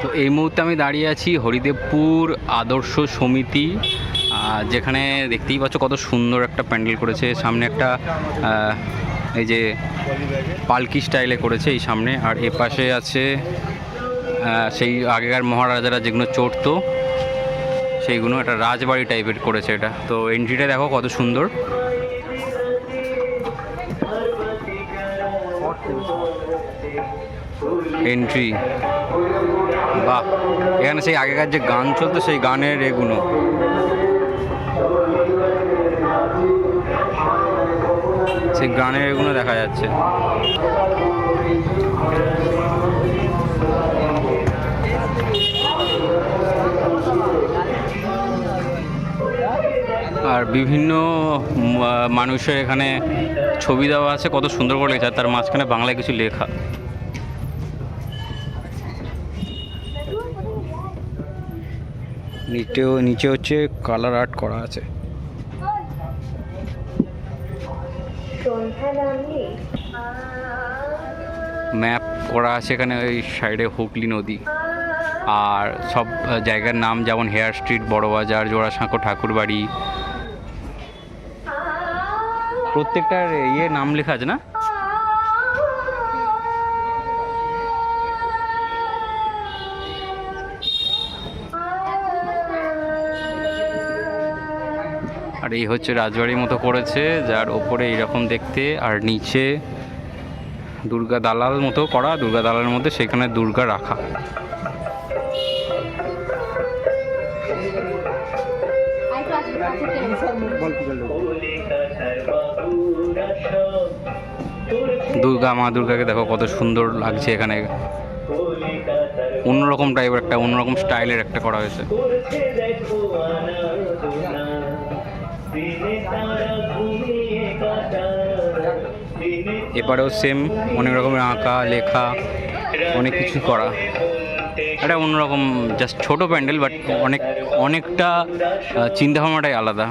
তো এই মুহূর্তে আমি দাঁড়িয়ে আছি হরিদেবপুর আদর্শ সমিতি যেখানে দেখতেই পাচ্ছ কত সুন্দর একটা প্যান্ডেল করেছে। সামনে একটা এই যে পালকি স্টাইলে করেছে এই সামনে। আর এ পাশে আছে সেই আগেকার মহারাজারা যেগুলো চড়তো, সেইগুলো একটা রাজবাড়ি টাইপের করেছে এটা। তো এন্ট্রিটা দেখো কত সুন্দর। এন্ট্রি বাহ, এখানে সেই আগেকার যে গান চলতো, সেই গানের এগুলো। সেই গানের এগুলো দেখা যাচ্ছে। আর বিভিন্ন মানুষের এখানে ছবি দেওয়া আছে, কত সুন্দর করে লেখা, তার মাঝখানে বাংলায় কিছু লেখা। নিচেও নিচে হচ্ছে কালার আর্ট করা আছে। ম্যাপ করা আছে এখানে, ওই সাইডে হুগলি নদী। আর সব জায়গার নাম যেমন হেয়ার স্ট্রিট, বড়বাজার, জোড়াসাঁকো, ঠাকুরবাড়ি প্রত্যেকটার ইয়ে নাম লেখা আছে না? আর এই হচ্ছে রাজবাড়ির মতো করেছে, যার ওপরে এইরকম দেখতে, আর নিচে দুর্গা দালাল মতো করা, দুর্গা দালালের মধ্যে সেখানে দুর্গা রাখা। দুর্গা মা দুর্গাকে দেখো কত সুন্দর লাগছে এখানে। অন্যরকম টাইপের একটা অন্যরকম স্টাইলের একটা করা হয়েছে। এবারেও সেম অনেক রকমের আঁকা লেখা অনেক কিছু করা। একটা অন্যরকম জাস্ট ছোট প্যান্ডেল বাট অনেক অনেকটা চিন্তাভাবনাটাই আলাদা।